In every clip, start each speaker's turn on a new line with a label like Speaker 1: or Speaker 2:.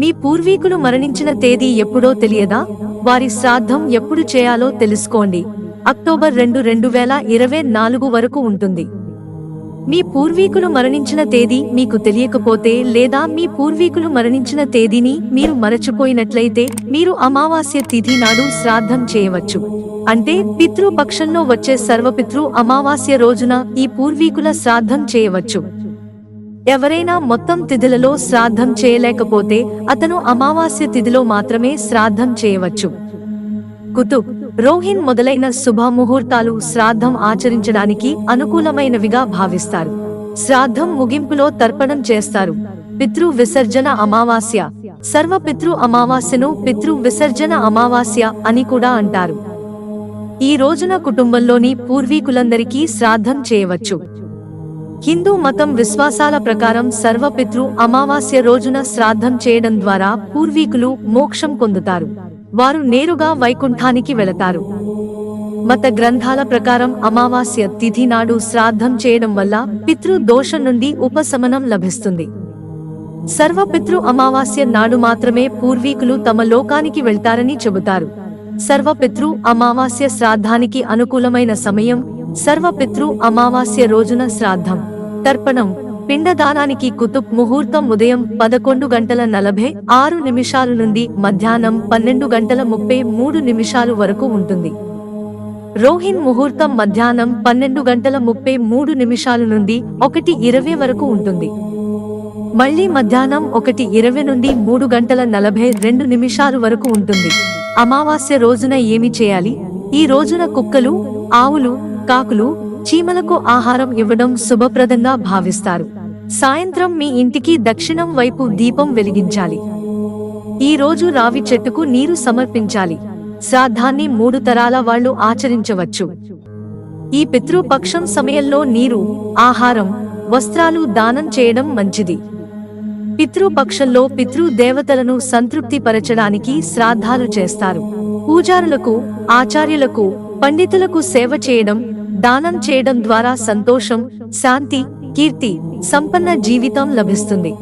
Speaker 1: మీ పూర్వీకులు మరణించిన తేదీ ఎప్పుడో తెలియదా? వారి శ్రాద్ధం ఎప్పుడు చేయాలో తెలుసుకోండి. అక్టోబర్ రెండు రెండు వేల ఇరవై నాలుగు వరకు ఉంటుంది. మీ పూర్వీకులు మరణించిన తేదీ మీకు తెలియకపోతే లేదా మీ పూర్వీకులు మరణించిన తేదీని మీరు మరచిపోయినట్లయితే మీరు అమావాస్య తిథి నాడు శ్రాద్ధం చేయవచ్చు. అంటే పితృపక్షంలో వచ్చే సర్వపితృ అమావాస్య రోజున ఈ పూర్వీకుల శ్రాద్ధం చేయవచ్చు. ఎవరైనా మొత్తం తిథులలో శ్రాద్ధం చేయలేకపోతే అతను అమావాస్య తిథిలో మాత్రమే శ్రాద్ధం చేయవచ్చు. కుతుబ్ రోహిన్ మొదలైన శుభముహూర్తాలు శ్రాద్ధం ఆచరించడానికి అనుకూలమైనవిగా భావిస్తారు. శ్రాద్ధం ముగింపులో తర్పణం చేస్తారు. పితృ విసర్జన అమావాస్య. సర్వ పితృ అమావాస్యను పితృ విసర్జన అమావాస్య అని కూడా అంటారు. ఈ రోజున కుటుంబంలోని పూర్వీకులందరికీ శ్రాద్ధం చేయవచ్చు. హిందూ మతం విశ్వాసాల ప్రకారం సర్వపితృ అమావాస్య రోజున శ్రాద్ధం చేయడం ద్వారా పూర్వీకులు మోక్షం పొందుతారు. వారు నేరుగా వైకుంఠానికి వెళతారు. మత గ్రంథాల ప్రకారం అమావాస్య తిథి నాడు శ్రాద్ధం చేయడం వల్ల పితృ దోషం నుండి ఉపశమనం లభిస్తుంది. సర్వపితృ అమావాస్య నాడు మాత్రమే పూర్వీకులు తమ లోకానికి వెళ్తారని చెబుతారు. సర్వపితృ అమావాస్య శ్రాద్ధానికి అనుకూలమైన సమయం సర్వపితృ అమావాస్య రోజున శ్రాద్ధం. తర్పణం. పిండదానానికి కుతుబ్ ముహూర్తం ఉదయం పదకొండు గంటల నలభై ఆరు నిమిషాల నుండి మధ్యాహ్నం పన్నెండు గంటల ముప్పై మూడు నిమిషాలు వరకు ఉంటుంది. రోహిన్ ముహూర్తం మధ్యాహ్నం పన్నెండు గంటల ముప్పై మూడు నిమిషాల నుండి ఒకటి ఇరవై వరకు ఉంటుంది. మళ్ళీ మధ్యాహ్నం ఒకటి ఇరవై నుండి మూడు గంటల నలభై రెండు నిమిషాలు వరకు ఉంటుంది. అమావాస్య రోజున ఏమి చేయాలి? ఈ రోజున కుక్కలు ఆవులు కాకులు చీమలకు ఆహారం ఇవ్వడం శుభప్రదంగా భావిస్తారు. సాయంత్రం మీ ఇంటికి దక్షిణం వైపు దీపం వెలిగించాలి. ఈ రోజు రావి చెట్టుకు నీరు సమర్పించాలి. శ్రాద్ధాన్ని మూడు తరాల వాళ్ళు ఆచరించవచ్చు. ఈ పితృపక్షం సమయంలో నీరు ఆహారం వస్త్రాలు దానం చేయడం మంచిది. పితృపక్షంలో పితృ దేవతలను శ్రాద్ధాలు చేస్తారు. పూజారులకు ఆచార్యులకు పండితులకు సేవ చేయడం దానం చేయడం ద్వారా సంతోషం శాంతి కీర్తి సంపన్న జీవితం లభిస్తుంది.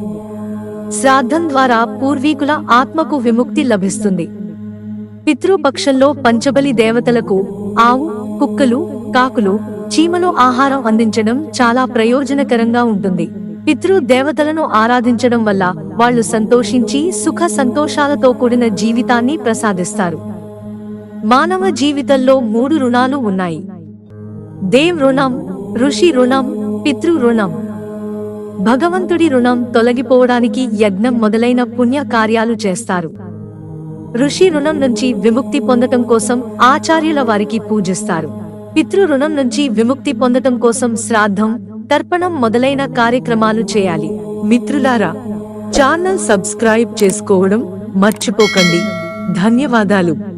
Speaker 1: శ్రాద్ధం ద్వారా పూర్వీకుల ఆత్మకు విముక్తి లభిస్తుంది. పితృపక్షంలో పంచబలి దేవతలకు ఆవు కుక్కలు కాకులు చీమలు ఆహారం అందించడం చాలా ప్రయోజనకరంగా ఉంటుంది. పితృ దేవతలను ఆరాధించడం వల్ల వాళ్ళు సంతోషించి సుఖ సంతోషాలతో కూడిన జీవితాన్ని ప్రసాదిస్తారు. మానవ జీవితంలో మూడు రుణాలు ఉన్నాయి. దేవ్ రుణం ఋషి రుణం పితృ రుణం భగవంతుడి రుణం తొలగిపోవడానికి యజ్ఞం మొదలైన పుణ్య కార్యాలు చేస్తారు. ఋషి రుణం నుంచి విముక్తి పొందటం కోసం ఆచార్యుల వారికి పూజిస్తారు. పితృ రుణం నుంచి విముక్తి పొందటం కోసం శ్రాద్ధం తర్పణం మొదలైన కార్యక్రమాలు చేయాలి. మిత్రులారా ఛానల్ సబ్స్క్రైబ్ చేసుకోవడం మర్చిపోకండి. ధన్యవాదాలు.